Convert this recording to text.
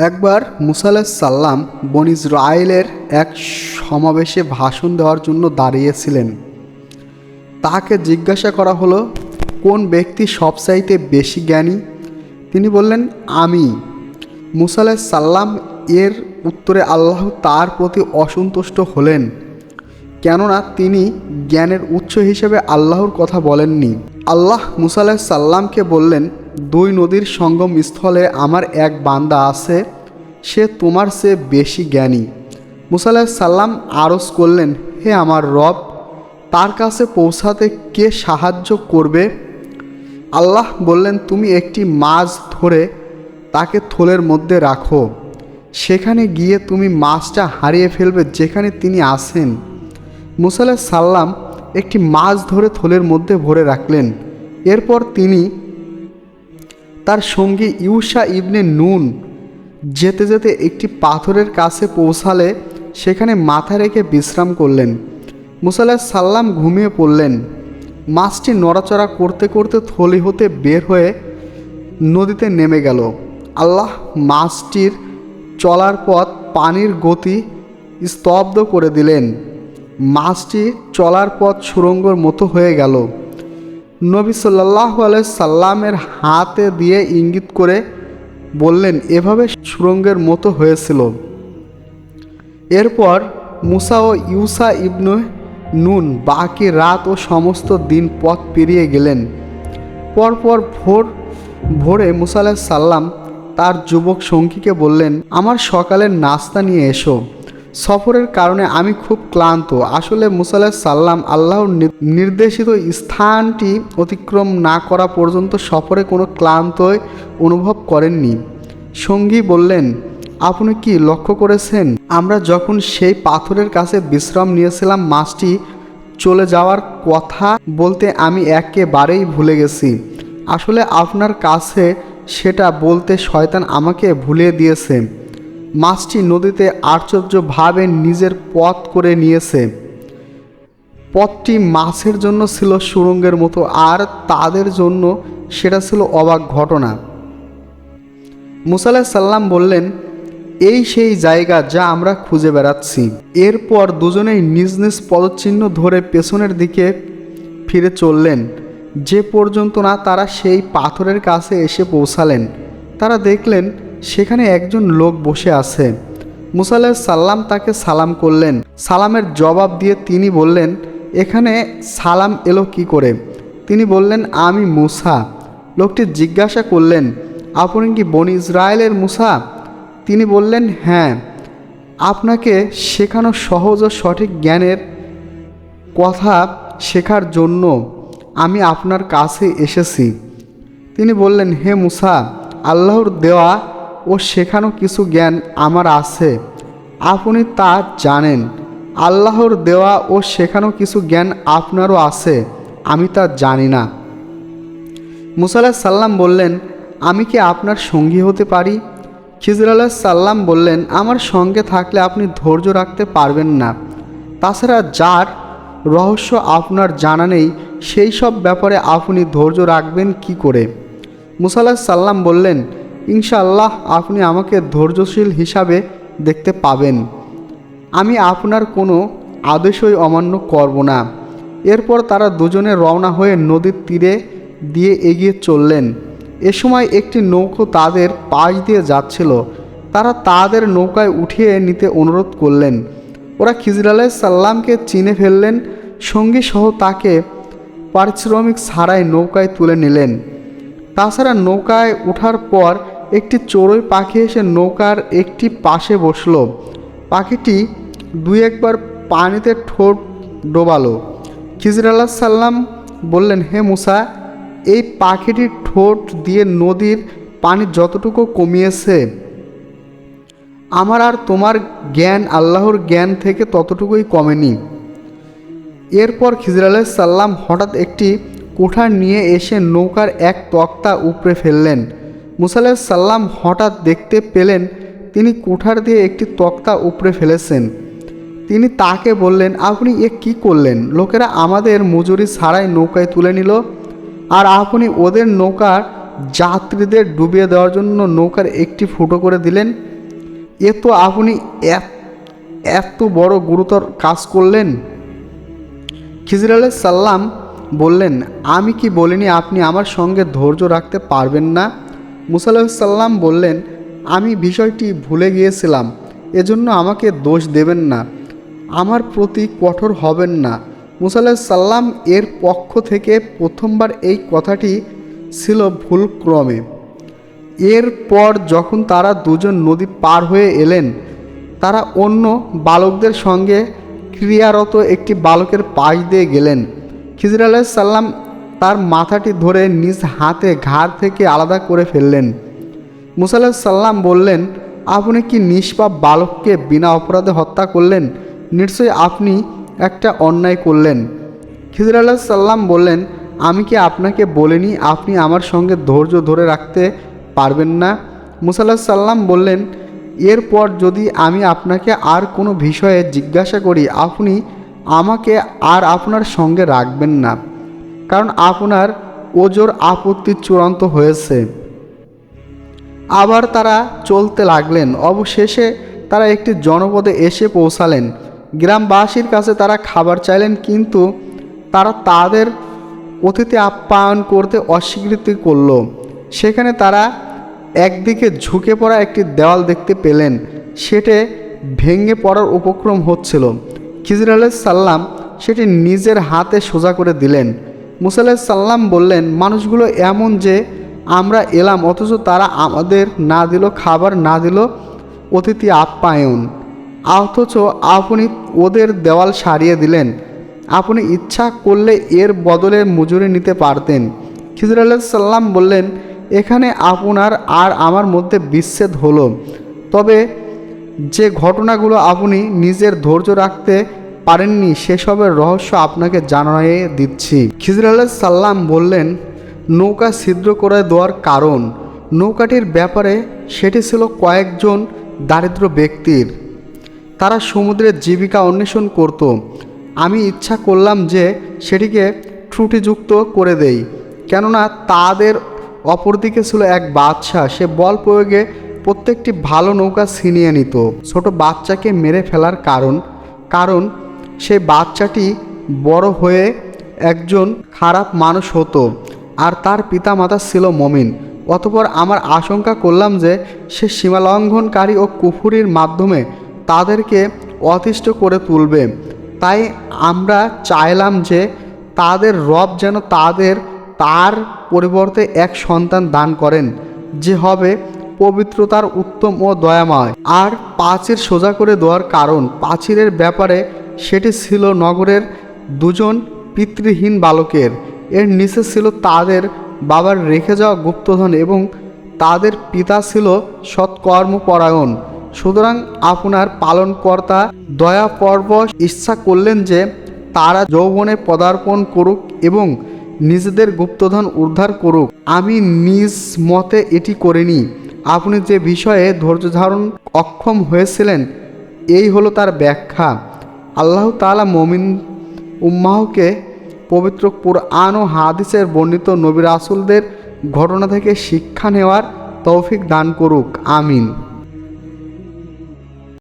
একবার মুসা সাল্লাম বন ইসরায়েলের এক সমাবেশে ভাষণ দেওয়ার জন্য দাঁড়িয়েছিলেন। তাকে জিজ্ঞাসা করা হলো, কোন ব্যক্তি সবচাইতে বেশি জ্ঞানী? তিনি বললেন, আমি। মুসা সাল্লাম এর উত্তরে আল্লাহ তার প্রতি অসন্তুষ্ট হলেন, কেননা তিনি জ্ঞানের উৎস হিসেবে আল্লাহর কথা বলেননি। আল্লাহ মুসা সাল্লামকে বললেন দুই নদীর সঙ্গম স্থলে আমার এক বান্দা আছে, সে তোমার চেয়ে বেশি জ্ঞানী। মুসা সাল্লাম আরজ করলেন, হে আমার রব, তার কাছে পৌঁছাতে কে সাহায্য করবে? আল্লাহ বললেন, তুমি একটি মাছ ধরে তাকে থলের মধ্যে রাখো। সেখানে গিয়ে তুমি মাছটা হারিয়ে ফেলবে যেখানে তিনি আসেন মুসাল্লাহ সাল্লাম একটি মাছ ধরে থলের মধ্যে ভরে রাখলেন। এরপর তিনি তার সঙ্গী ইউসা ইবনে নুন যেতে যেতে একটি পাথরের কাছে পৌঁছালে সেখানে মাথা রেখে বিশ্রাম করলেন। মুসাল্লাহ সাল্লাম ঘুমিয়ে পড়লেন। মাছটি নড়াচড়া করতে করতে থলি হতে বের হয়ে নদীতে নেমে গেল। আল্লাহ মাছটির চলার পথ, পানির গতি স্তব্ধ করে দিলেন। মাছটি চলার পথ সুরঙ্গর মতো হয়ে গেল। নবী সাল্লাহ সাল্লামের হাতে দিয়ে ইঙ্গিত করে বললেন, এভাবে সুরঙ্গের মতো হয়েছিল। এরপর মুসা ও ইউসা ইবনু নুন বাকি রাত ও সমস্ত দিন পথ পেরিয়ে গেলেন। পরপর ভোর, ভোরে মুসা সাল্লাম তার যুবক সঙ্গীকে বললেন, আমার সকালের নাস্তা নিয়ে এসো। সফরের কারণে আমি খুব ক্লান্ত। আসলে মুসাল্লাহ সাল্লাম আল্লাহর নির্দেশিত স্থানটি অতিক্রম না করা পর্যন্ত সফরে কোনো ক্লান্তই অনুভব করেননি। সঙ্গী বললেন, আপনি কি লক্ষ্য করেছেন, আমরা যখন সেই পাথরের কাছে বিশ্রাম নিয়েছিলাম, মাছটি চলে যাওয়ার কথা বলতে আমি একেবারেই ভুলে গেছি। আসলে আপনার কাছে সেটা বলতে শয়তান আমাকে ভুলিয়ে দিয়েছে। মাছটি নদীতে আশ্চর্যভাবে নিজের পথ করে নিয়েছে। পথটি মাছের জন্য ছিল সুরঙ্গের মতো, আর তাদের জন্য সেটা ছিল অবাক ঘটনা। মুসাল্লাহ সাল্লাম বললেন, এই সেই জায়গা যা আমরা খুঁজে বেড়াচ্ছি। এরপর দুজনেই নিজ নিজ পদচিহ্ন ধরে পেছনের দিকে ফিরে চললেন। যে পর্যন্ত না তারা সেই পাথরের কাছে এসে পৌঁছালেন, তারা দেখলেন সেখানে একজন লোক বসে আছে। মুসাল্লাহ সাল্লাম তাকে সালাম করলেন। সালামের জবাব দিয়ে তিনি বললেন, এখানে সালাম এলো কি করে? তিনি বললেন, আমি মুসা। লোকটি জিজ্ঞাসা করলেন, আপনি কি বন ইসরায়েলের মুসা? তিনি বললেন হ্যাঁ। আপনাকে শেখানো সহজ ও সঠিক জ্ঞানের কথা শেখার জন্য আমি আপনার কাছে এসেছি। তিনি বললেন, হে মুসা, আল্লাহর দেওয়া ও শেখানো কিছু জ্ঞান আমার আছে। আপনি তা জানেন। আল্লাহর দেওয়া ও শেখানো কিছু জ্ঞান আপনারও আছে। আমি তা জানি না। মুসাল্লাহ সাল্লাম বললেন, আমি কি আপনার সঙ্গী হতে পারি? খিজর আল্লাহ সাল্লাম বললেন, আমার সঙ্গে থাকলে আপনি ধৈর্য রাখতে পারবেন না। তাছাড়া যার রহস্য আপনার জানা নেই, সেই সব ব্যাপারে আপনি ধৈর্য রাখবেন কি করে? মুসাল্লাহ সাল্লাম বললেন ইনশাআল্লাহ আপনি আমাকে ধৈর্যশীল হিসাবে দেখতে পাবেন। আমি আপনার কোনো আদেশই অমান্য করব না। এরপর তারা দুজনে রওনা হয়ে নদীর তীরে দিয়ে এগিয়ে চললেন। এ সময় একটি নৌকো তাদের পাশ দিয়ে যাচ্ছিল। তারা তাদের নৌকায় উঠিয়ে নিতে অনুরোধ করলেন। ওরা খিজর সাল্লামকে চিনে ফেললেন, সঙ্গীসহ তাকে পারিশ্রমিক ছাড়াই নৌকায় তুলে নিলেন। তাছাড়া নৌকায় ওঠার পর একটি চড়ুই পাখি এসে নৌকার একটি পাশে বসল। পাখিটি দুই একবার পানিতে ঠোঁট ডোবালো। খিজর আল্লাহ সাল্লাম বললেন, হে মুসা, এই পাখিটির ঠোঁট দিয়ে নদীর পানি যতটুকু কমিয়েছে, আমার আর তোমার জ্ঞান, আল্লাহর জ্ঞান থেকে ততটুকুই কমেনি। এরপর খিজর আলাহ সাল্লাম হঠাৎ একটি কুঠার নিয়ে এসে নৌকার এক তক্তা উপড়ে ফেললেন। মুসাল্লাহ সাল্লাম হঠাৎ দেখতে পেলেন তিনি কুঠার দিয়ে একটি তক্তা উপড়ে ফেলেছেন। তিনি তাকে বললেন, আপনি এ কি করলেন? লোকেরা আমাদের মজুরি ছাড়াই নৌকায় তুলে নিল আর আপনি ওদের নৌকার যাত্রীদের ডুবিয়ে দেওয়ার জন্য নৌকার একটি ফুটো করে দিলেন। এ তো আপনি এত- বড় গুরুতর কাজ করলেন। খিজির সাল্লাম বললেন, আমি কি বলিনি আপনি আমার সঙ্গে ধৈর্য রাখতে পারবেন না? মুসা সাল্লাম বললেন, আমি বিষয়টি ভুলে গিয়েছিলাম, এজন্য আমাকে দোষ দেবেন না। আমার প্রতি কঠোর হবেন না। মুসা সাল্লাম এর পক্ষ থেকে প্রথমবার এই কথাটি ছিল ভুল ভুলক্রমে। এরপর যখন তারা দুজন নদী পার হয়ে এলেন, তারা অন্য বালকদের সঙ্গে ক্রিয়ারত একটি বালকের পাশ দিয়ে গেলেন। খিজির সাল্লাম তার মাথাটি ধরে নিজ হাতে ঘাড় থেকে আলাদা করে ফেললেন। মুসাল্লাহ সাল্লাম বললেন, আপনি কি নিষ্পাপ বালককে বিনা অপরাধে হত্যা করলেন? নিশ্চয়ই আপনি একটা অন্যায় করলেন। খিজির আল্লাহ সাল্লাম বললেন, আমি কি আপনাকে বলিনি আপনি আমার সঙ্গে ধৈর্য ধরে রাখতে পারবেন না? মুসাল্লাহ সাল্লাম বললেন, এরপর যদি আমি আপনাকে আর কোনো বিষয়ে জিজ্ঞাসা করি, আপনি আমাকে আর আপনার সঙ্গে রাখবেন না, কারণ আপনার ওজোর আপত্তি চূড়ান্ত হয়েছে। আবার তারা চলতে লাগলেন। অবশেষে তারা একটি জনপদে এসে পৌঁছালেন। গ্রামবাসীর কাছে তারা খাবার চাইলেন, কিন্তু তারা তাদের অতিথি আপ্যায়ন করতে অস্বীকৃতি করল। সেখানে তারা একদিকে ঝুঁকে পড়া একটি দেওয়াল দেখতে পেলেন। সেটে ভেঙে পড়ার উপক্রম হচ্ছিল। খিজির সাল্লাম সেটি নিজের হাতে সোজা করে দিলেন। মুসাল্লাহ সাল্লাম বললেন, মানুষগুলো এমন যে আমরা এলাম, অথচ তারা আমাদের না দিল, খাবার না দিল, অতিথি আপ্যায়ন। অথচ আপনি ওদের দেওয়াল সারিয়ে দিলেন। আপনি ইচ্ছা করলে এর বদলে মজুরি নিতে পারতেন। খিজুর সাল্লাম বললেন, এখানে আপনার আর আমার মধ্যে বিচ্ছেদ হলো। তবে যে ঘটনাগুলো আপনি নিজের ধৈর্য রাখতে পারেননি, সেসবের রহস্য আপনাকে জানিয়ে দিচ্ছি। খিজর আল্লাহ সাল্লাম বললেন, নৌকা ছিদ্র করে দেওয়ার কারণ। নৌকাটির ব্যাপারে সেটি ছিল কয়েকজন দারিদ্র ব্যক্তির। তারা সমুদ্রের জীবিকা অন্বেষণ করত। আমি ইচ্ছা করলাম যে সেটিকে ত্রুটিযুক্ত করে দেই। কেননা তাদের অপরদিকে ছিল এক বাদশাহ। সে বল প্রয়োগে প্রত্যেকটি ভালো নৌকা ছিনিয়ে নিত। ছোট বাচ্চাকে মেরে ফেলার কারণ কারণ সেই বাচ্চাটি বড় হয়ে একজন খারাপ মানুষ হতো আর তার পিতামাতা ছিল মমিন। অতপর আমার আশঙ্কা করলাম যে সে সীমালঙ্ঘনকারী ও কুফুরির মাধ্যমে তাদেরকে অতিষ্ঠ করে তুলবে। তাই আমরা চাইলাম যে তাদের রব যেন তাদের, তার পরিবর্তে এক সন্তান দান করেন। যে হবে পবিত্রতার উত্তম ও দয়াময়। আর পাঁচের সোজা করে দেওয়ার কারণ পাঁচিরের ব্যাপারে সেটি ছিল নগরের দুজন পিতৃহীন বালকের। এর নিচে ছিল তাদের বাবার রেখে যাওয়া গুপ্তধন এবং তাদের পিতা ছিল সৎকর্মপরায়ণ। সুতরাং আপনার পালনকর্তা দয়া পর্ব ইচ্ছা করলেন যে তারা যৌবনে পদার্পণ করুক এবং নিজেদের গুপ্তধন উদ্ধার করুক। আমি নিজ মতে এটি করিনি। আপনি যে বিষয়ে ধৈর্য ধারণ অক্ষম হয়েছিলেন, এই হলো তার ব্যাখ্যা। আল্লাহ তালা মমিন উম্মাহকে পবিত্র কোরআন ও হাদিসের বর্ণিত নবী আসুলদের ঘটনা থেকে শিক্ষা নেওয়ার তৌফিক দান করুক, আমিন।